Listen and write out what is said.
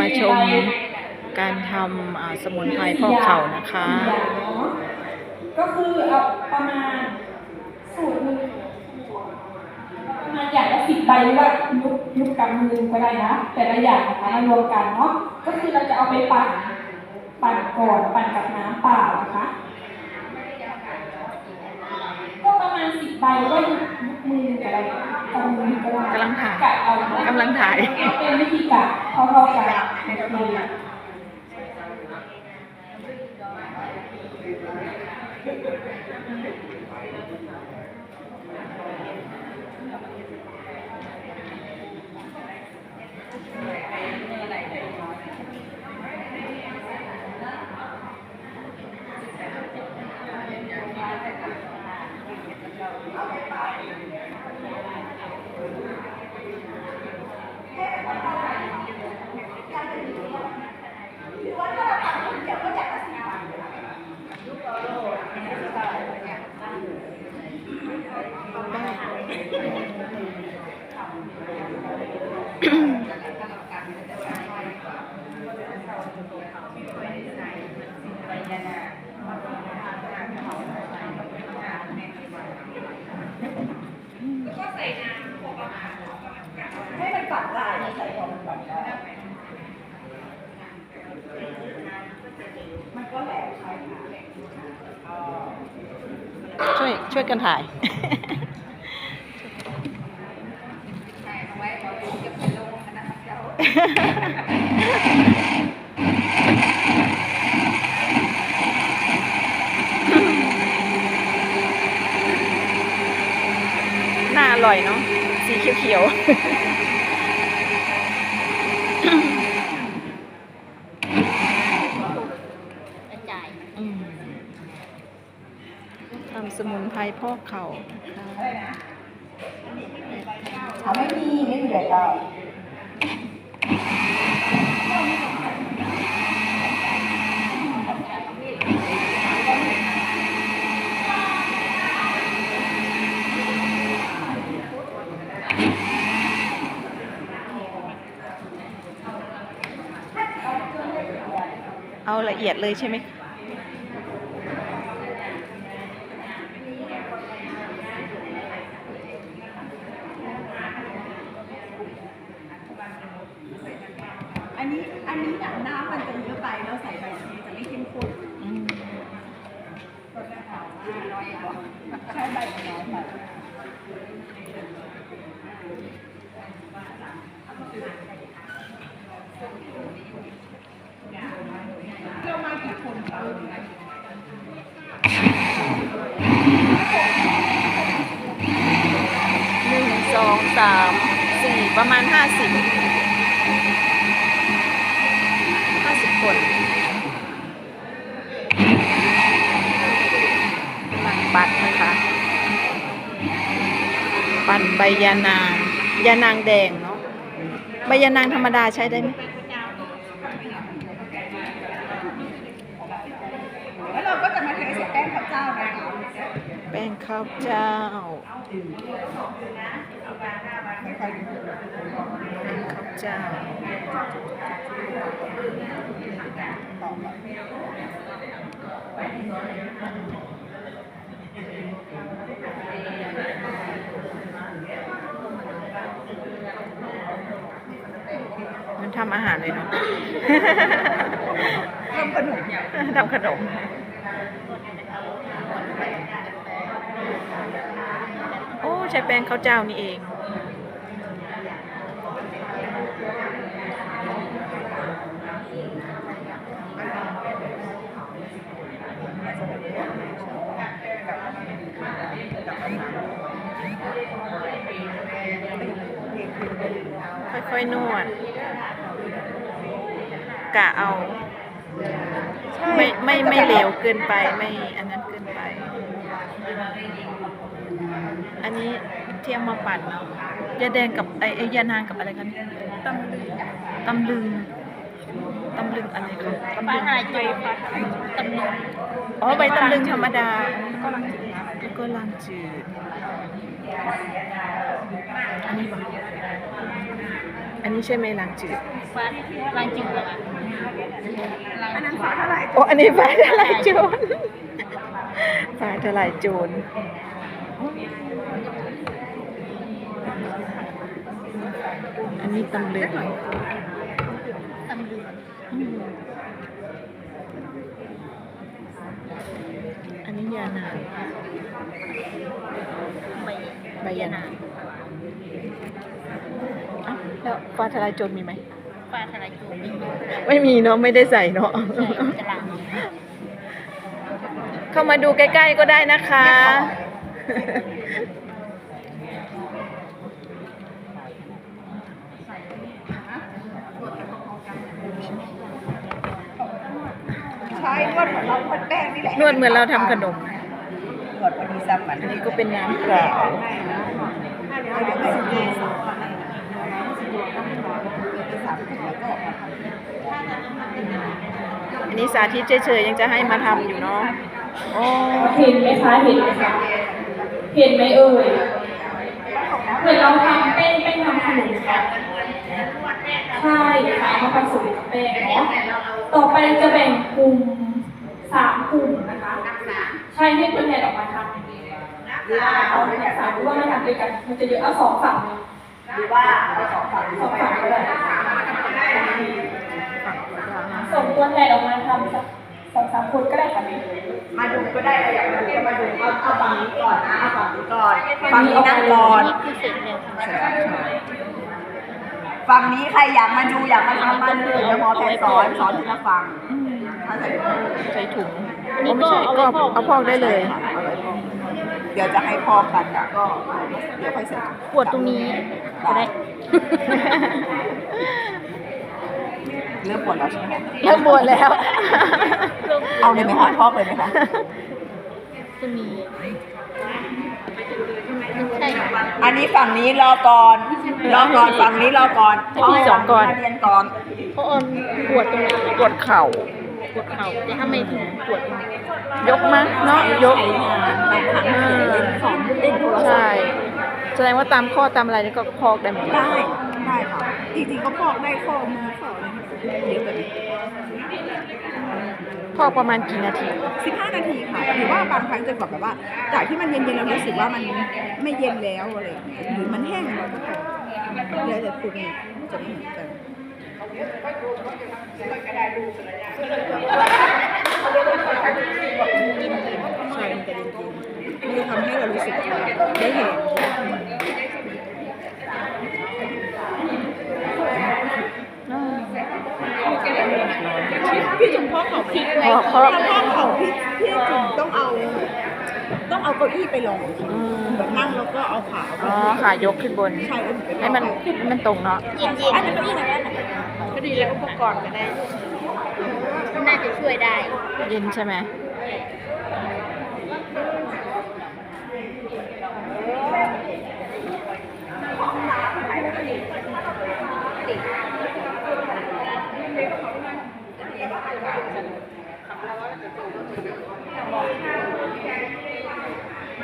มาชมการทำสมุนไพรพอกเข่านะคะ ก็คือเอาประมาณสูตรหนึ่งประมาณอย่างละสิบใบหรือว่ายุบยุบกำมือก็ได้นะ แต่ละอย่างนะคะมารวมกันเนาะก็คือเราจะเอาไปปั่นปั่นก่อนปั่นกับน้ำเปล่านะคะก็ประมาณสิบใบหรือว่ายุบ ยุบมือก็ได้กำมือก็ได้กำลังถ่ายกะเอากำลังถ่ายเอาเป็นวิธีกะเท่าๆกันโอเคให้มันปัดได้ใส่ขอมันปัดได้มันก็แหลกใช่ค่ะช่วยช่วยกันถ่ายน่าอ ร่อยเนาะสีเขียวๆอืมทำสมุนไพรพอกเข่านะคะถ้าไม่มีไม่มีอะไรก็ ละเอียดเลยใช่ไหมอันนี้อันนี้เนี่ยน้ำมันจะเยอะไปแล้วใส่ใบชีจะไม่เข้มข้นอืมน้อยกว่าใช้ใบน้อยไปามสี่ประมาณห้าสิบห้าสิบคนกำลังปั่นนะคะ ปั่นใบยานาง ยานางแดงเนาะใบยานางธรรมดาใช้ได้ไหมแล้วเราก็จะมาเทใส่แป้งข้าวเจ้านะคะแป้งข้าวเจ้า ไม่ค่อยดูแป้งข้าวเจ้าต่อไปมันทำอาหารเลยเนาะเริ่มขนมเนี่ยทำขนมโอ้ใช้แป้งข้าวเจ้านี่เอง ค่อยๆนวดกะเอา ไม่ไม่ไม่เหลวเกินไปไม่อันนั้นเกินไป อันนี้เทียมมาปั่นเนาะยาแดงกับไอไอยานางกับอะไรกันตำลึงตำลึงตำลึงอะไรคะตำลึงใจค่ะตำลึงอ๋อใบตำลึงธรรมดาก็ลังจืดอันนี้บ่ อันนี้ใช่ไหมล้างจืดฟ้าลายจืดเหรอคะอันนั้นฟ้าเท่าไหร่โอ้อันนี้ฟ้าทลายโจรฟ้าทลายโจรอันนี้ตำลึงตำลึงอืมอันนี้ยานางใบใบยานางเอ้า แล้วฟ้าทลายโจรมีไหมฟ้าทลายโจรไม่มีไม่มีเนาะไม่ได้ใส่เนาะใช่กระลังเข้ามาดูใกล้ ๆก็ได้นะคะ ใช่นวดเหมือนเราคนแป้งนี่แหละนวดเหมือนเราทำขนมนวดพอดีซ้ำมันอันนี้ก็เป็นน้ำเปล่า เดี๋ยวไปสิเกสองก่อนเลยไปสามถุงแล้วก็ ออกมาทำอันนี้สาธิตเฉยๆยังจะให้มาทำอยู่เนาะโอ้เห็นไหมคะเห็นไหมคะเห็นไหมเอ่ยเหมือนเราทำแป้งแป้งทำขนมค่ะใช่ค่ะมาผสมกับแป้งเนาะต่อไปจะแบ่งกลุ่มสามกลุ่มนะคะใช่ให้ตัวแทนออกมาทำหรือว่าเอาไปสามหรือว่ามาทำด้วยกันมันจะเยอะเอาสองฝั่งเลยหรือว่าเอาสองฝั่งสองฝั่งก็ได้ ส่งตัวแทนออกมาทำสักสองสามคนก็ได้ค่ะมาดูก็ได้ใครอยากมาดูก็มาดูเอาเอาฝั่งนี้ก่อนนะเอาฝั่งนี้ก่อนฝั่งนี้นั่งก่อนนี่คือเศษแนวธรรมชาติฝั่งนี้ใครอยากมาดูอยากมาทำมาเลยเดี๋ยวหมอแพนสอนสอนทีละฝั่งถ้าใส่ถุงใส่ถุงโอ้ไม่ใช่ก็เอาพอกได้เลยเอาไว้พอกเดี๋ยวจะให้พอกกันอะก็เดี๋ยวค่อยใส่ถุงปวดตรงนี้ก็ได้ เริ่มปวดแล้วใช่ไหมคะเริ่มบวชแล้ว เอาเลยไหมคะพอกเลยไหมคะจะมีใช่ค่ะ อันนี้ฝั่งนี้รอก่อนรอก่อนฝั่งนี้รอก่อนให้พี่สอนก่อนเรียนก่อนเพราะออนปวดตรงนี้ปวดเข่า ปวดเข่าแต่ถ้าไม่ถึงปวดตรงนี้ยกมาเนาะยก ใช้งานบางครั้งเล่นสอนเล่นโทรศัพท์ใช่แสดงว่าตามข้อตามอะไรนี่ก็พอกได้หมดเลยได้ ได้ค่ะ จริงๆก็พอกได้ข้อมือข้ออะไร เยอะแบบนี้พอกประมาณกี่นาทีสิบห้านาทีค่ะหรือว่าบางครั้งจะแบบว่า จากที่มันเย็นๆเรารู้สึกว่ามันไม่เย็นแล้วอะไรอย่างเงี้ยหรือมันแห้งเราก็พอแล้วแต่คุณจะไม่เหมือนกันใช่มันจะเย็นๆมันจะทำให้เรารู้สึกว่าได้เห็น พี่จุ๋มพ่อเขา พริกพอกพอกถ้าพ่อเขาพริกพี่จุ๋มต้องเอา ต้องเอาเก้าอี้ไปลงอืมแบบนั่งแล้วก็เอาขาอ๋อขายกขึ้นบน ใช่แล้วถึงไปให้มันให้มันตรงเนาะเย็นอันนั้นเก้าอี้ไหนนั่นๆก็ดีแล้วก็ก่อนก็ได้น่าจะช่วยได้ เย็นใช่ไหมใ